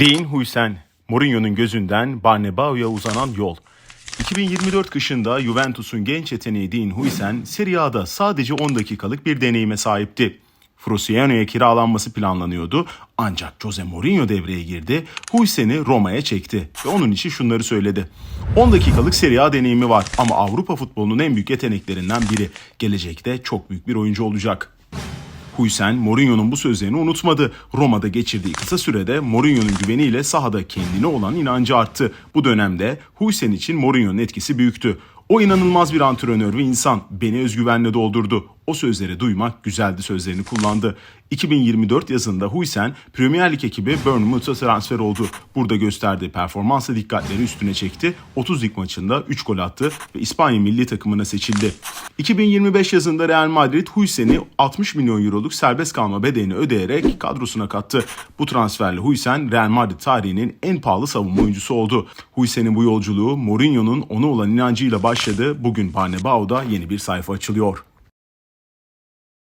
Dean Huysen, Mourinho'nun gözünden Barnebao'ya uzanan yol. 2024 kışında Juventus'un genç yeteneği Dean Huysen, Serie A'da sadece 10 dakikalık bir deneyime sahipti. Frosiano'ya kiralanması planlanıyordu ancak Jose Mourinho devreye girdi, Huysen'i Roma'ya çekti ve onun için şunları söyledi. 10 dakikalık Serie A deneyimi var ama Avrupa futbolunun en büyük yeteneklerinden biri. Gelecekte çok büyük bir oyuncu olacak. Huysen Mourinho'nun bu sözlerini unutmadı. Roma'da geçirdiği kısa sürede Mourinho'nun güveniyle sahada kendine olan inancı arttı. Bu dönemde Huysen için Mourinho'nun etkisi büyüktü. O inanılmaz bir antrenör ve insan beni özgüvenle doldurdu. O sözleri duymak güzeldi sözlerini kullandı. 2024 yazında Huysen Premier Lig ekibi Bournemouth'a transfer oldu. Burada gösterdiği performansla dikkatleri üstüne çekti. 30 lig maçında 3 gol attı ve İspanya milli takımına seçildi. 2025 yazında Real Madrid Huysen'i 60 milyon euroluk serbest kalma bedelini ödeyerek kadrosuna kattı. Bu transferle Huysen Real Madrid tarihinin en pahalı savunma oyuncusu oldu. Huysen'in bu yolculuğu Mourinho'nun ona olan inancıyla başladı. Bugün Barnebao'da yeni bir sayfa açılıyor.